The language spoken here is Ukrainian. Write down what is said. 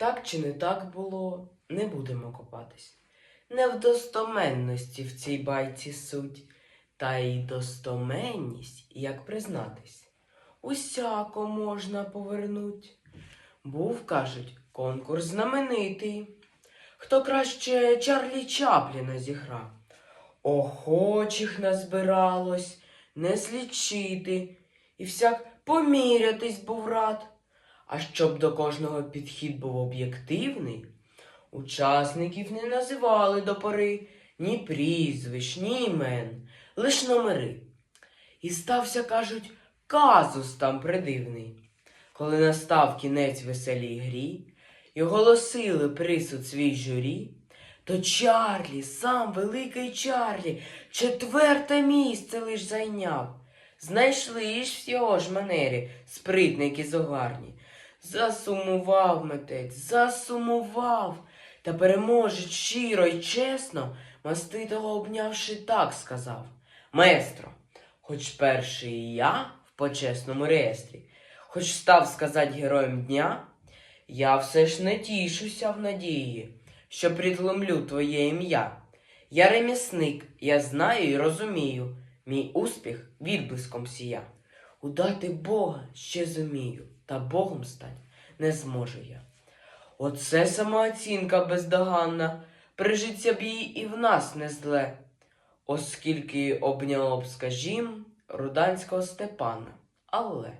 Так чи не так було, не будемо копатись. Не в достоменності в цій байці суть, та й достоменність, як признатись, усяко можна повернуть. Був, кажуть, конкурс знаменитий. Хто краще Чарлі Чапліна зіграв? Охочих назбиралось, не слідчити, і всяк помірятись був рад. А щоб до кожного підхід був об'єктивний, учасників не називали до пори ні прізвищ, ні імен, лиш номери. І стався, кажуть, казус там придивний. Коли настав кінець веселій грі, і оголосили присуд свій журі, то Чарлі, сам великий Чарлі, четверте місце лиш зайняв. Знайшли ж всього ж манері, спритники зогарні. Засумував митець, засумував, та переможець щиро й чесно, маститого обнявши, так сказав. Маестро, хоч перший і я в почесному реєстрі, хоч став сказать героєм дня, я все ж не тішуся в надії, що притломлю твоє ім'я. Я ремісник, я знаю і розумію, мій успіх відблиском сія. Удати Бога ще зумію, та Богом стать не зможу я. Оце самооцінка бездоганна, прижиться б їй і в нас не зле, оскільки обняло б, скажім, руданського Степана. Але